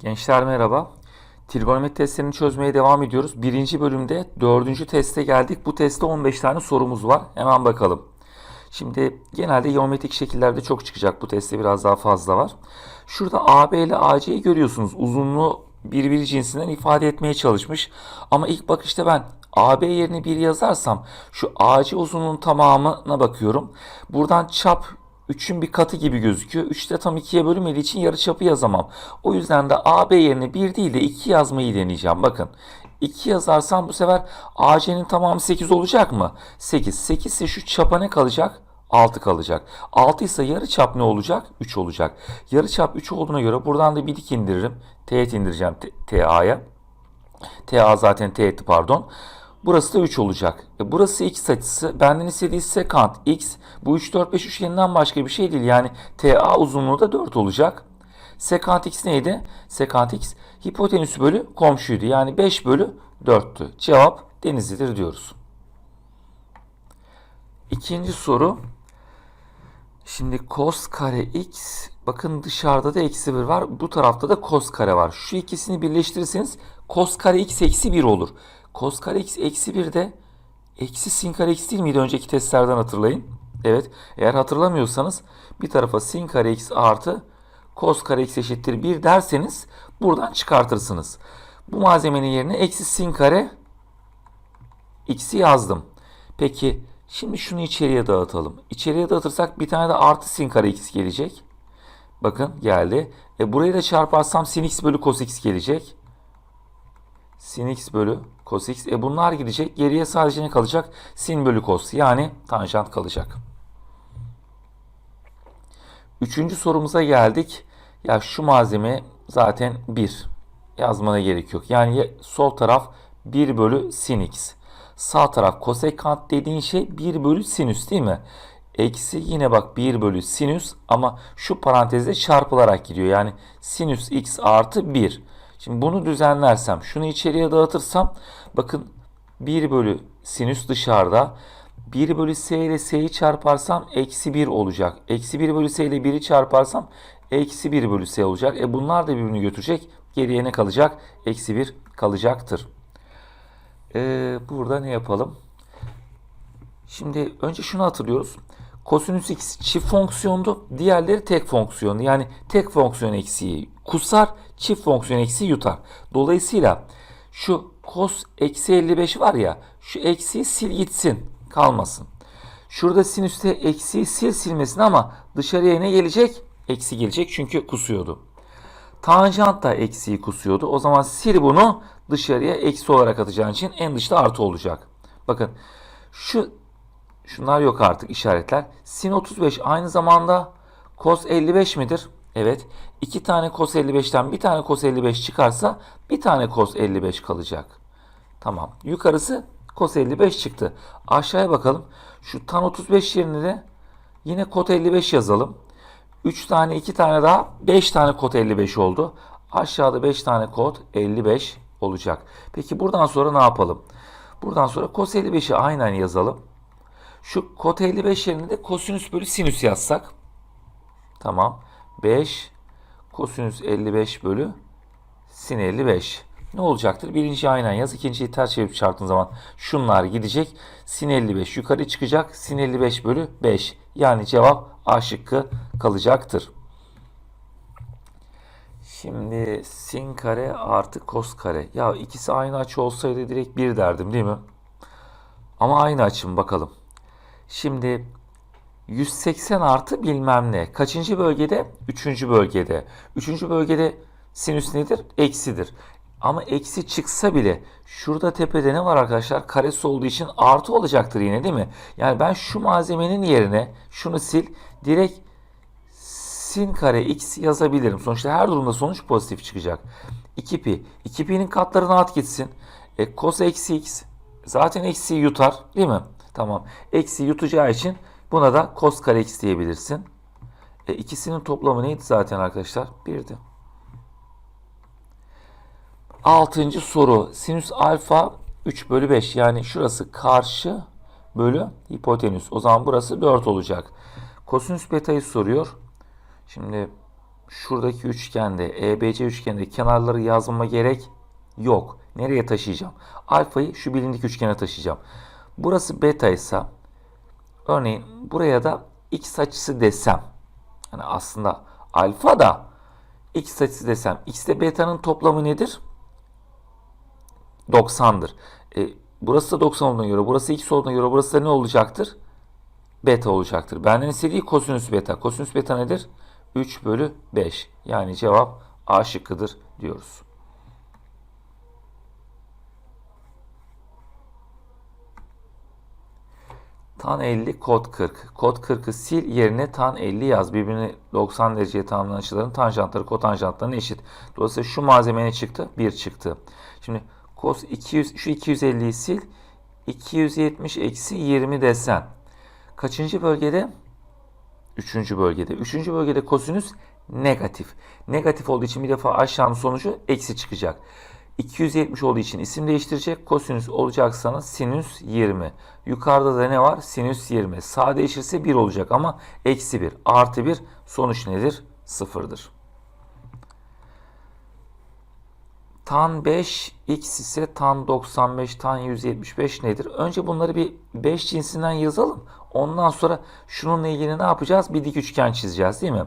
Gençler merhaba. Trigonometri testlerini çözmeye devam ediyoruz. Birinci bölümde dördüncü teste geldik. Bu testte 15 tane sorumuz var. Hemen bakalım. Şimdi genelde geometrik şekillerde çok çıkacak. Bu testte biraz daha fazla var. Şurada AB ile AC'yi görüyorsunuz. Uzunluğu birbiri cinsinden ifade etmeye çalışmış. Ama ilk bakışta ben AB yerine 1 yazarsam şu AC uzunluğunun tamamına bakıyorum. Buradan çap 3'ün bir katı gibi gözüküyor. 3 de tam 2'ye bölünmediği için yarıçapı yazamam. O yüzden de AB yerine 1 değil de 2 yazmayı deneyeceğim. Bakın 2 yazarsam bu sefer AC'nin tamamı 8 olacak mı? 8. 8 ise şu çapa ne kalacak? 6 kalacak. 6 ise yarı çap ne olacak? 3 olacak. Yarı çap 3 olduğuna göre buradan da bir dik indiririm. Teğet indireceğim TA'ya. TA zaten teğetti pardon. Burası da 3 olacak. E burası x açısı. Benden istediği sekant x. Bu 3, 4, 5 üçgeninden başka bir şey değil. Yani TA uzunluğu da 4 olacak. Sekant x neydi? Sekant x hipotenüsü bölü komşuydu. Yani 5 bölü 4'tü. Cevap Denizli'dir diyoruz. İkinci soru. Şimdi cos kare x bakın dışarıda da eksi 1 var. Bu tarafta da cos kare var. Şu ikisini birleştirirseniz cos kare x eksi 1 olur. Cos kare x eksi 1 de eksi sin kare x değil miydi önceki testlerden hatırlayın. Evet eğer hatırlamıyorsanız bir tarafa sin kare x artı cos kare x eşittir 1 derseniz buradan çıkartırsınız. Bu malzemenin yerine eksi sin kare x'i yazdım. Peki şimdi şunu içeriye dağıtalım. İçeriye dağıtırsak bir tane de artı sin kare x gelecek. Bakın geldi. E burayı da çarparsam sin x bölü cos x gelecek. Sin x bölü cos x. E bunlar gidecek. Geriye sadece ne kalacak? Sin bölü cos. Yani tanjant kalacak. Üçüncü sorumuza geldik. Ya şu malzeme zaten 1. Yazmana gerek yok. Yani sol taraf 1 bölü sin x. Sağ taraf kosekant dediğin şey 1 bölü sinüs değil mi? Eksi yine bak 1 bölü sinüs ama şu parantezde çarpılarak gidiyor. Yani sinüs x artı 1. Şimdi bunu düzenlersem, şunu içeriye dağıtırsam bakın 1 bölü sinüs dışarıda. 1 bölü s ile s'yi çarparsam eksi 1 olacak. Eksi 1 bölü s ile 1'i çarparsam eksi 1 bölü s olacak. E bunlar da birbirini götürecek. Geriye ne kalacak? Eksi 1 kalacaktır. Ee, burada ne yapalım? Şimdi önce şunu hatırlıyoruz. Kosinüs x çift fonksiyondu. Diğerleri tek fonksiyondu. Yani tek fonksiyon eksiği kusar, çift fonksiyon eksiği yutar. Dolayısıyla şu cos eksi 55 var ya şu eksiği sil gitsin kalmasın. Şurada sinüste eksiği sil silmesin ama dışarıya ne gelecek? Eksi gelecek çünkü kusuyordu. Tanjant da eksiği kusuyordu. O zaman sil bunu dışarıya eksi olarak atacağın için en dışta artı olacak. Bakın şu şunlar yok artık işaretler. Sin 35 aynı zamanda cos 55 midir? Evet. İki tane cos 55'ten bir tane cos 55 çıkarsa bir tane cos 55 kalacak. Tamam. Yukarısı cos 55 çıktı. Aşağıya bakalım. Şu tan 35 yerine de yine kot 55 yazalım. 3 tane 2 tane daha 5 tane kod 55 oldu. Aşağıda 5 tane kod 55 olacak. Peki buradan sonra ne yapalım? Buradan sonra cos 55'i aynen yazalım. Şu kod 55 yerine de kosinüs bölü sinüs yazsak. Tamam. 5 kosinüs 55 bölü sin 55. Ne olacaktır? Birinci aynen yaz. ikinciyi ters çevirip çarptığın zaman şunlar gidecek. Sin 55 yukarı çıkacak. Sin 55 bölü 5. Yani cevap A şıkkı kalacaktır. Şimdi sin kare artı kos kare. Ya ikisi aynı açı olsaydı direkt bir derdim değil mi? Ama aynı açım bakalım. Şimdi 180 artı bilmem ne. Kaçıncı bölgede? Üçüncü bölgede. Üçüncü bölgede sinüs nedir? Eksidir. Ama eksi çıksa bile şurada tepede ne var arkadaşlar? Karesi olduğu için artı olacaktır yine değil mi? Yani ben şu malzemenin yerine şunu sil. Direkt sin kare x yazabilirim. Sonuçta her durumda sonuç pozitif çıkacak. 2pi. 2pi'nin katlarına at gitsin. E, cos eksi x. Zaten eksiyi yutar değil mi? Tamam. Eksi yutacağı için buna da cos kare x diyebilirsin. E, ikisinin toplamı neydi zaten arkadaşlar? Birdi. Altıncı soru. Sinüs alfa 3 bölü 5. Yani şurası karşı bölü hipotenüs. O zaman burası 4 olacak. Kosinüs beta'yı soruyor. Şimdi şuradaki üçgende EBC üçgende kenarları yazmama gerek yok. Nereye taşıyacağım? Alfayı şu bilindik üçgene taşıyacağım. Burası beta ise örneğin buraya da x açısı desem. Yani aslında alfa da x açısı desem. x ile beta'nın toplamı nedir? 90'dır. E, burası da 90 olduğuna göre, burası x olduğuna göre burası da ne olacaktır? Beta olacaktır. Benden istediği kosinüs beta. Kosinüs beta nedir? 3 bölü 5. Yani cevap A şıkkıdır diyoruz. Tan 50 kod 40. Kod 40'ı sil yerine tan 50 yaz. Birbirini 90 dereceye tamamlayan açıların tanjantları kotanjantlarına eşit. Dolayısıyla şu malzeme ne çıktı? 1 çıktı. Şimdi cos 200 şu 250'yi sil. 270 eksi 20 desen. Kaçıncı bölgede? Üçüncü bölgede. Üçüncü bölgede kosinüs negatif. Negatif olduğu için bir defa aşağının sonucu eksi çıkacak. 270 olduğu için isim değiştirecek. Kosinüs olacaksa sinüs 20. Yukarıda da ne var? Sinüs 20. Sağ değişirse 1 olacak ama eksi 1. Artı 1 sonuç nedir? Sıfırdır. Tan 5 x ise tan 95 tan 175 nedir? Önce bunları bir 5 cinsinden yazalım. Ondan sonra şununla ilgili ne yapacağız? Bir dik üçgen çizeceğiz değil mi?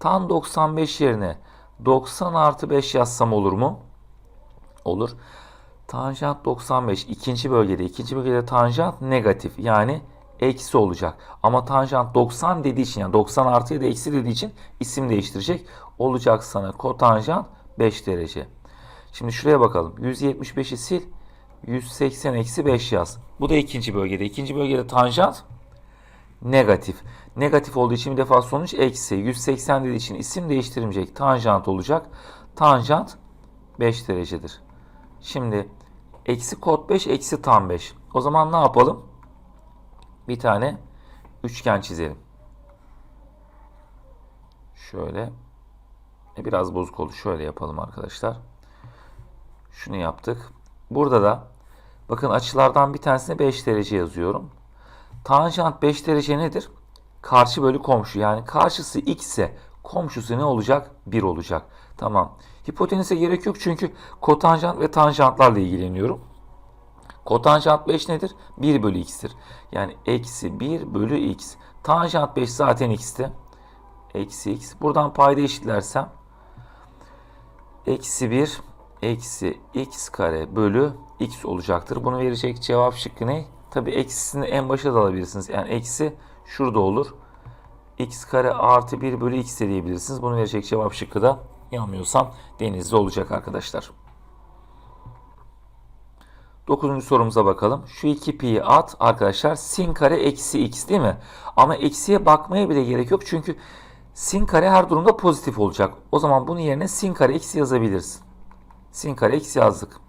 Tan 95 yerine 90 artı 5 yazsam olur mu? Olur. Tanjant 95 ikinci bölgede. ikinci bölgede tanjant negatif yani eksi olacak. Ama tanjant 90 dediği için yani 90 artı ya da eksi dediği için isim değiştirecek. Olacak sana kotanjant 5 derece. Şimdi şuraya bakalım. 175'i sil. 180 eksi 5 yaz. Bu da ikinci bölgede. İkinci bölgede tanjant negatif. Negatif olduğu için bir defa sonuç eksi. 180 dediği için isim değiştirmeyecek. Tanjant olacak. Tanjant 5 derecedir. Şimdi eksi kod 5 eksi tan 5. O zaman ne yapalım? Bir tane üçgen çizelim. Şöyle. E biraz bozuk oldu. Şöyle yapalım arkadaşlar. Şunu yaptık. Burada da bakın açılardan bir tanesine 5 derece yazıyorum. Tanjant 5 derece nedir? Karşı bölü komşu. Yani karşısı x ise komşusu ne olacak? 1 olacak. Tamam. Hipotenüse gerek yok çünkü kotanjant ve tanjantlarla ilgileniyorum. Kotanjant 5 nedir? 1 bölü x'tir. Yani eksi 1 bölü x. Tanjant 5 zaten x'ti. Eksi x. Buradan payda eşitlersem eksi 1 eksi x kare bölü x olacaktır. Bunu verecek cevap şıkkı ne? Tabi eksisini en başa da alabilirsiniz. Yani eksi şurada olur. x kare artı 1 bölü x de diyebilirsiniz. Bunu verecek cevap şıkkı da yanılmıyorsam denizde olacak arkadaşlar. Dokuzuncu sorumuza bakalım. Şu iki pi'yi at arkadaşlar. Sin kare eksi x değil mi? Ama eksiye bakmaya bile gerek yok. Çünkü sin kare her durumda pozitif olacak. O zaman bunun yerine sin kare eksi yazabilirsin. Sin kare eksi yazdık.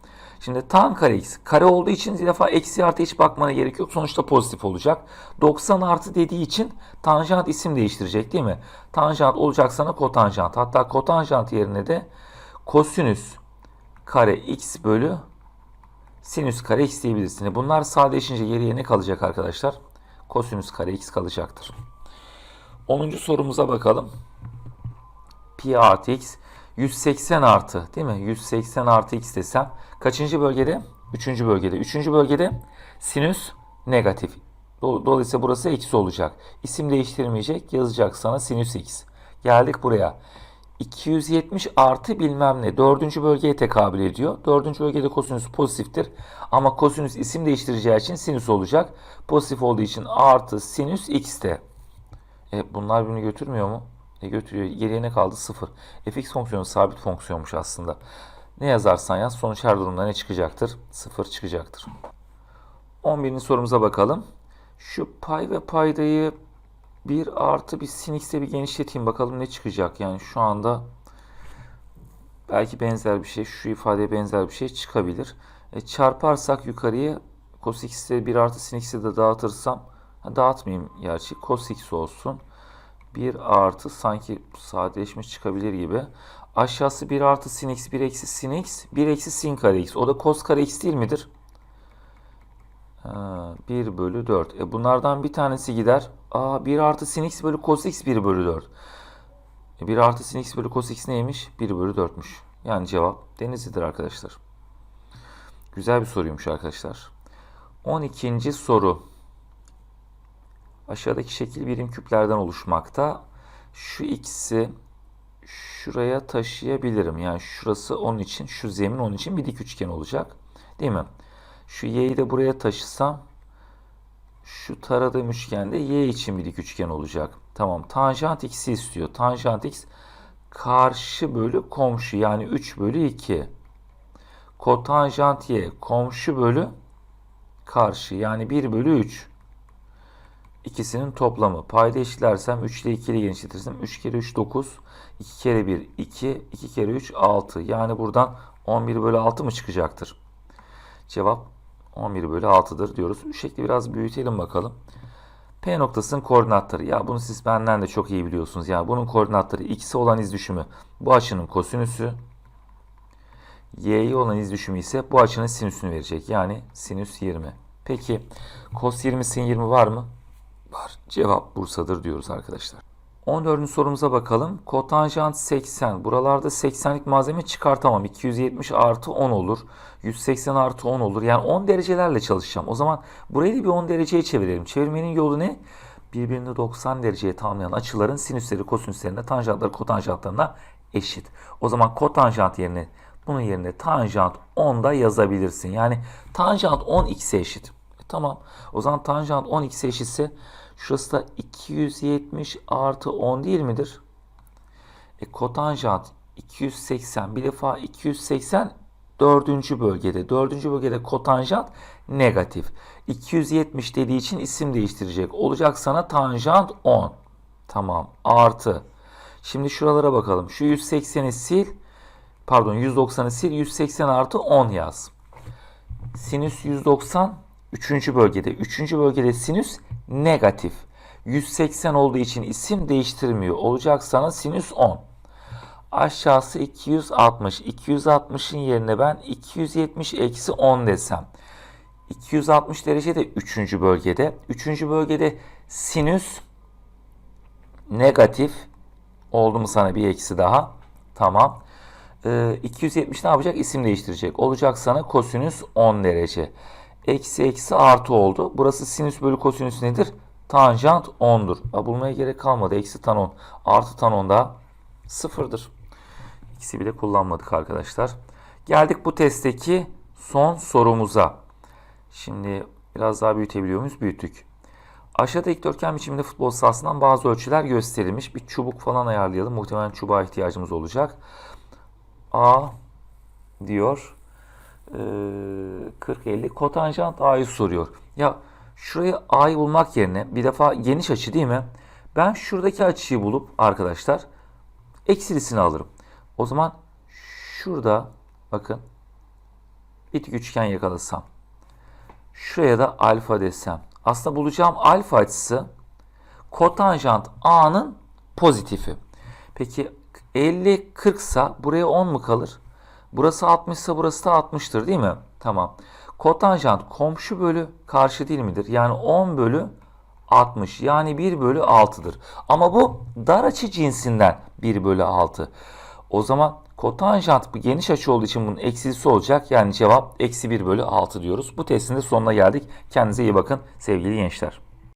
Şimdi tan kare x. Kare olduğu için bir defa eksi artı hiç bakmana gerek yok. Sonuçta pozitif olacak. 90 artı dediği için tanjant isim değiştirecek değil mi? Tanjant olacak sana kotanjant. Hatta kotanjant yerine de kosinüs kare x bölü sinüs kare x diyebilirsin. Bunlar sadeleşince geriye ne kalacak arkadaşlar? Kosinüs kare x kalacaktır. 10. sorumuza bakalım. Pi artı x 180 artı değil mi? 180 artı x desem kaçıncı bölgede? Üçüncü bölgede. Üçüncü bölgede sinüs negatif. Dolayısıyla burası eksi olacak. İsim değiştirmeyecek. Yazacak sana sinüs x. Geldik buraya. 270 artı bilmem ne. Dördüncü bölgeye tekabül ediyor. Dördüncü bölgede kosinüs pozitiftir. Ama kosinüs isim değiştireceği için sinüs olacak. Pozitif olduğu için artı sinüs x'te. E, bunlar birbirini götürmüyor mu? E götürüyor. Geriye ne kaldı? 0. fx fonksiyonu sabit fonksiyonmuş aslında. Ne yazarsan yaz sonuç her durumda ne çıkacaktır? 0 çıkacaktır. 11. sorumuza bakalım. Şu pay ve paydayı 1 artı bir sin x'e bir genişleteyim. Bakalım ne çıkacak. Yani şu anda belki benzer bir şey. Şu ifadeye benzer bir şey çıkabilir. E, çarparsak yukarıya cos x'e 1 artı sin x'e de dağıtırsam dağıtmayayım gerçi. Cos x olsun. 1 artı sanki sadeleşmiş çıkabilir gibi. Aşağısı 1 artı sin x 1 eksi sin x 1 eksi sin kare x. O da cos kare x değil midir? Ha, 1 bölü 4. E bunlardan bir tanesi gider. Aa 1 artı sin x bölü cos x 1 bölü 4. 1 artı sin x bölü cos x neymiş? 1 bölü 4'müş. Yani cevap Denizli'dir arkadaşlar. Güzel bir soruymuş arkadaşlar. 12. soru. Aşağıdaki şekil birim küplerden oluşmakta. Şu x'i şuraya taşıyabilirim. Yani şurası onun için, şu zemin onun için bir dik üçgen olacak. Değil mi? Şu y'yi de buraya taşısam şu taradığım üçgende y için bir dik üçgen olacak. Tamam. Tanjant x'i istiyor. Tanjant x karşı bölü komşu yani 3 bölü 2. Kotanjant y komşu bölü karşı yani 1 bölü 3. İkisinin toplamı. Payda eşitlersem 3 ile 2 ile genişletirsem 3 kere 3 9. 2 kere 1 2. 2 kere 3 6. Yani buradan 11 bölü 6 mı çıkacaktır? Cevap 11 bölü 6'dır diyoruz. Şu şekli biraz büyütelim bakalım. P noktasının koordinatları. Ya bunu siz benden de çok iyi biliyorsunuz. Ya bunun koordinatları x'e olan iz düşümü bu açının kosinüsü. Y'ye olan iz düşümü ise bu açının sinüsünü verecek. Yani sinüs 20. Peki kos 20 sin 20 var mı? Var. Cevap Bursa'dır diyoruz arkadaşlar. 14. sorumuza bakalım. Kotanjant 80. Buralarda 80'lik malzeme çıkartamam. 270 artı 10 olur. 180 artı 10 olur. Yani 10 derecelerle çalışacağım. O zaman burayı da bir 10 dereceye çevirelim. Çevirmenin yolu ne? Birbirini 90 dereceye tamamlayan açıların sinüsleri kosinüslerine, tanjantları kotanjantlarına eşit. O zaman kotanjant yerine bunun yerine tanjant 10 da yazabilirsin. Yani tanjant 10 x'e eşit. E, tamam. O zaman tanjant 10 x'e eşitse şurası da 270 artı 10 değil midir? E, kotanjant 280 bir defa 280 dördüncü bölgede. Dördüncü bölgede kotanjant negatif. 270 dediği için isim değiştirecek. Olacak sana tanjant 10. Tamam. Artı. Şimdi şuralara bakalım. Şu 180'i sil. Pardon 190'ı sil. 180 artı 10 yaz. Sinüs 190 3. bölgede. 3. bölgede sinüs negatif. 180 olduğu için isim değiştirmiyor. Olacak sana sinüs 10. Aşağısı 260. 260'ın yerine ben 270 eksi 10 desem. 260 derece de 3. bölgede. 3. bölgede sinüs negatif. Oldu mu sana bir eksi daha? Tamam. Ee, 270 ne yapacak? İsim değiştirecek. Olacak sana kosinüs 10 derece. Eksi eksi artı oldu. Burası sinüs bölü kosinüs nedir? Tanjant 10'dur. Ha, bulmaya gerek kalmadı. Eksi tan 10 artı tan 10 da sıfırdır. İkisi bile kullanmadık arkadaşlar. Geldik bu testteki son sorumuza. Şimdi biraz daha büyütebiliyor muyuz? Büyüttük. Aşağıda dikdörtgen biçiminde futbol sahasından bazı ölçüler gösterilmiş. Bir çubuk falan ayarlayalım. Muhtemelen çubuğa ihtiyacımız olacak. A diyor. Ee, 40-50 kotanjant A'yı soruyor. Ya şuraya A'yı bulmak yerine bir defa geniş açı değil mi? Ben şuradaki açıyı bulup arkadaşlar eksilisini alırım. O zaman şurada bakın bir üçgen yakalasam. Şuraya da alfa desem. Aslında bulacağım alfa açısı kotanjant A'nın pozitifi. Peki 50 40 sa buraya 10 mu kalır? Burası 60 ise burası da 60'tır değil mi? Tamam. Kotanjant komşu bölü karşı değil midir? Yani 10 bölü 60 yani 1 bölü 6'dır. Ama bu dar açı cinsinden 1 bölü 6. O zaman kotanjant bu geniş açı olduğu için bunun eksisi olacak. Yani cevap eksi 1 bölü 6 diyoruz. Bu testin de sonuna geldik. Kendinize iyi bakın sevgili gençler.